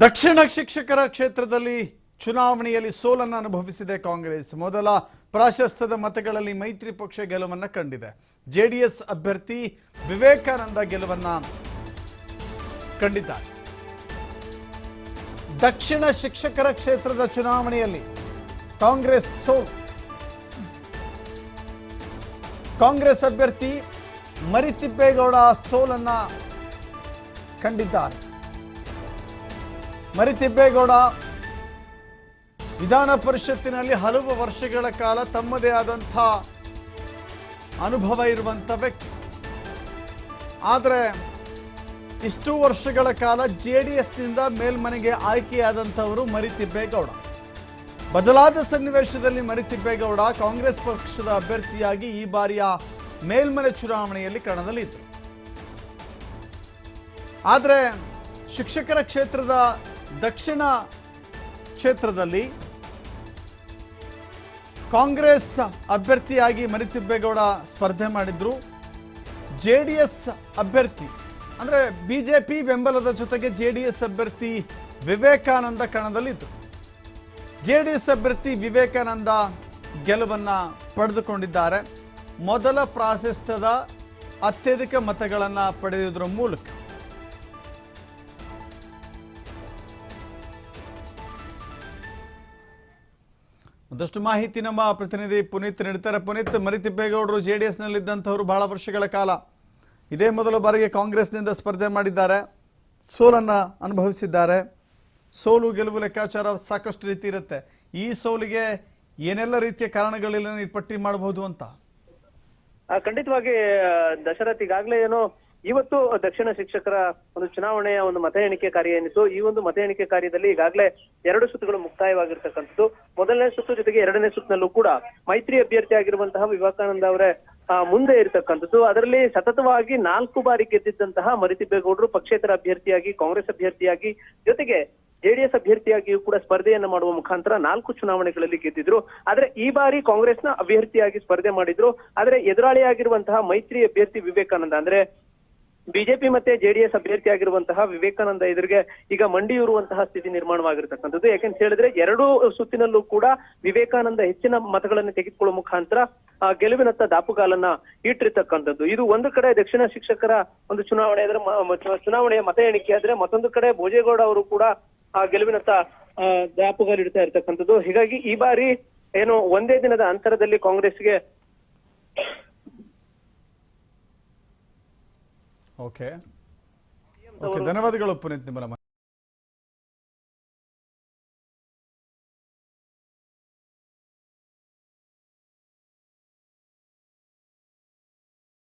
ದಕ್ಷಿಣ ಶಿಕ್ಷಕರ ಕ್ಷೇತ್ರದಲ್ಲಿ ಚುನಾವಣೆಯಲ್ಲಿ ಸೋಲನ್ನು ಅನುಭವಿಸಿದೆ ಕಾಂಗ್ರೆಸ್. ಮೊದಲ ಪ್ರಾಶಸ್ತ್ಯದ ಮತಗಳಲ್ಲಿ ಮೈತ್ರಿ ಪಕ್ಷ ಗೆಲುವನ್ನು ಕಂಡಿದೆ. ಜೆಡಿಎಸ್ ಅಭ್ಯರ್ಥಿ ವಿವೇಕಾನಂದ ಗೆಲುವನ್ನು ಕಂಡಿದ್ದಾರೆ. ದಕ್ಷಿಣ ಶಿಕ್ಷಕರ ಕ್ಷೇತ್ರದ ಚುನಾವಣೆಯಲ್ಲಿ ಕಾಂಗ್ರೆಸ್ ಸೋಲು. ಕಾಂಗ್ರೆಸ್ ಅಭ್ಯರ್ಥಿ ಮರಿತಿಬ್ಬೇಗೌಡ ಸೋಲನ್ನು ಕಂಡಿದ್ದಾರೆ. ಮರಿತಿಬ್ಬೇಗೌಡ. ವಿಧಾನ ಪರಿಷತ್ತಿನಲ್ಲಿ ಹಲವು ವರ್ಷಗಳ ಕಾಲ ತಮ್ಮದೇ ಆದಂಥ ಅನುಭವ ಇರುವಂಥ ವ್ಯಕ್ತಿ ಆದರೆ ಇಷ್ಟು ವರ್ಷಗಳ ಕಾಲ ಜೆ ಡಿ ಎಸ್ನಿಂದ ಮೇಲ್ಮನೆಗೆ ಆಯ್ಕೆಯಾದಂಥವರು ಮರಿತಿಬ್ಬೇಗೌಡ. ಬದಲಾದ ಸನ್ನಿವೇಶದಲ್ಲಿ ಮರಿತಿಬ್ಬೇಗೌಡ ಕಾಂಗ್ರೆಸ್ ಪಕ್ಷದ ಅಭ್ಯರ್ಥಿಯಾಗಿ ಈ ಬಾರಿಯ ಮೇಲ್ಮನೆ ಚುನಾವಣೆಯಲ್ಲಿ ಕಣದಲ್ಲಿದ್ದರು. ಆದರೆ ಶಿಕ್ಷಕರ ಕ್ಷೇತ್ರದ ದಕ್ಷಿಣ ಕ್ಷೇತ್ರದಲ್ಲಿ ಕಾಂಗ್ರೆಸ್ ಅಭ್ಯರ್ಥಿಯಾಗಿ ಮರಿತಿಬ್ಬೇಗೌಡ ಸ್ಪರ್ಧೆ ಮಾಡಿದ್ರು. ಜೆ ಡಿ ಎಸ್ ಅಭ್ಯರ್ಥಿ, ಅಂದರೆ ಬಿ ಜೆ ಪಿ ಬೆಂಬಲದ ಜೊತೆಗೆ ಜೆ ಡಿ ಎಸ್ ಅಭ್ಯರ್ಥಿ ವಿವೇಕಾನಂದ ಕಣದಲ್ಲಿದ್ದರು ಜೆ ಡಿ ಎಸ್ ಅಭ್ಯರ್ಥಿ ವಿವೇಕಾನಂದ ಗೆಲುವನ್ನು ಪಡೆದುಕೊಂಡಿದ್ದಾರೆ. ಮೊದಲ ಪ್ರಾಶಸ್ತ್ಯದ ಅತ್ಯಧಿಕ ಮತಗಳನ್ನು ಪಡೆಯುವುದರ ಮೂಲಕ. ಒಂದಷ್ಟು ಮಾಹಿತಿ ನಮ್ಮ ಪ್ರತಿನಿಧಿ ಪುನೀತ್ ನೀಡ್ತಾರೆ ಪುನೀತ್ ಮರಿತಿಬ್ಬೇಗೌಡರು ಜೆ ಡಿ ಎಸ್ನಲ್ಲಿದ್ದಂಥವ್ರು ಬಹಳ ವರ್ಷಗಳ ಕಾಲ. ಇದೇ ಮೊದಲ ಬಾರಿಗೆ ಕಾಂಗ್ರೆಸ್ನಿಂದ ಸ್ಪರ್ಧೆ ಮಾಡಿದ್ದಾರೆ. ಸೋಲನ್ನು ಅನುಭವಿಸಿದ್ದಾರೆ. ಸೋಲು ಗೆಲುವು ಲೆಕ್ಕಾಚಾರ ಸಾಕಷ್ಟು ರೀತಿ ಇರುತ್ತೆ. ಈ ಸೋಲಿಗೆ ಏನೆಲ್ಲ ರೀತಿಯ ಕಾರಣಗಳಿಲ್ಲ ಪಟ್ಟಿ ಮಾಡಬಹುದು ಅಂತ? ಖಂಡಿತವಾಗಿ ದಶರಥ್ ಈಗಾಗಲೇ ಏನು ಇವತ್ತು ದಕ್ಷಿಣ ಶಿಕ್ಷಕರ ಒಂದು ಚುನಾವಣೆಯ ಒಂದು ಮತ ಎಣಿಕೆ ಕಾರ್ಯ ಏನಿತ್ತು, ಈ ಒಂದು ಮತ ಎಣಿಕೆ ಕಾರ್ಯದಲ್ಲಿ ಈಗಾಗಲೇ ಎರಡು ಸುತ್ತುಗಳು ಮುಕ್ತಾಯವಾಗಿರ್ತಕ್ಕಂಥದ್ದು. ಮೊದಲನೇ ಸುತ್ತು ಜೊತೆಗೆ ಎರಡನೇ ಸುತ್ತಿನಲ್ಲೂ ಕೂಡ ಮೈತ್ರಿ ಅಭ್ಯರ್ಥಿ ಆಗಿರುವಂತಹ ವಿವೇಕಾನಂದ ಅವರೇ ಮುಂದೆ ಇರತಕ್ಕಂಥದ್ದು. ಅದರಲ್ಲಿ ಸತತವಾಗಿ ನಾಲ್ಕು ಬಾರಿ ಗೆದ್ದಿದ್ದಂತಹ ಮರಿತಿಬ್ಬೇಗೌಡರು ಪಕ್ಷೇತರ ಅಭ್ಯರ್ಥಿಯಾಗಿ, ಕಾಂಗ್ರೆಸ್ ಅಭ್ಯರ್ಥಿಯಾಗಿ, ಜೊತೆಗೆ ಜೆಡಿಎಸ್ ಅಭ್ಯರ್ಥಿಯಾಗಿಯೂ ಕೂಡ ಸ್ಪರ್ಧೆಯನ್ನು ಮಾಡುವ ಮುಖಾಂತರ ನಾಲ್ಕು ಚುನಾವಣೆಗಳಲ್ಲಿ ಗೆದ್ದಿದ್ರು. ಆದ್ರೆ ಈ ಬಾರಿ ಕಾಂಗ್ರೆಸ್ನ ಅಭ್ಯರ್ಥಿಯಾಗಿ ಸ್ಪರ್ಧೆ ಮಾಡಿದ್ರು. ಆದ್ರೆ ಎದುರಾಳಿಯಾಗಿರುವಂತಹ ಮೈತ್ರಿ ಅಭ್ಯರ್ಥಿ ವಿವೇಕಾನಂದ, ಅಂದ್ರೆ ಬಿಜೆಪಿ ಮತ್ತೆ ಜೆಡಿಎಸ್ ಅಭ್ಯರ್ಥಿ ಆಗಿರುವಂತಹ ವಿವೇಕಾನಂದ ಎದುರಿಗೆ ಈಗ ಮಂಡಿಯೂರುವಂತಹ ಸ್ಥಿತಿ ನಿರ್ಮಾಣವಾಗಿರ್ತಕ್ಕಂಥದ್ದು. ಯಾಕಂತ ಹೇಳಿದ್ರೆ ಎರಡೂ ಸುತ್ತಿನಲ್ಲೂ ಕೂಡ ವಿವೇಕಾನಂದ ಹೆಚ್ಚಿನ ಮತಗಳನ್ನು ತೆಗೆದುಕೊಳ್ಳುವ ಮುಖಾಂತರ ಆ, ಗೆಲುವಿನತ್ತ ದಾಪುಗಾಲನ್ನ ಇಟ್ಟಿರ್ತಕ್ಕಂಥದ್ದು. ಇದು ಒಂದು ಕಡೆ ದಕ್ಷಿಣ ಶಿಕ್ಷಕರ ಒಂದು ಚುನಾವಣೆ ಆದ್ರೆ ಚುನಾವಣೆಯ ಮತ ಎಣಿಕೆ ಆದ್ರೆ ಮತ್ತೊಂದು ಕಡೆ ಭೋಜೇಗೌಡ ಅವರು ಕೂಡ ಆ ಗೆಲುವಿನತ್ತ ದಾಪುಗಾಲಿಡ್ತಾ ಇರ್ತಕ್ಕಂಥದ್ದು. ಹೀಗಾಗಿ ಈ ಬಾರಿ ಏನು ಒಂದೇ ದಿನದ ಅಂತರದಲ್ಲಿ ಕಾಂಗ್ರೆಸ್ಗೆ ಓಕೆ ಓಕೆ ಧನ್ಯವಾದಗಳು ಪುನೀತ್ ನಿಮ್ಮಲ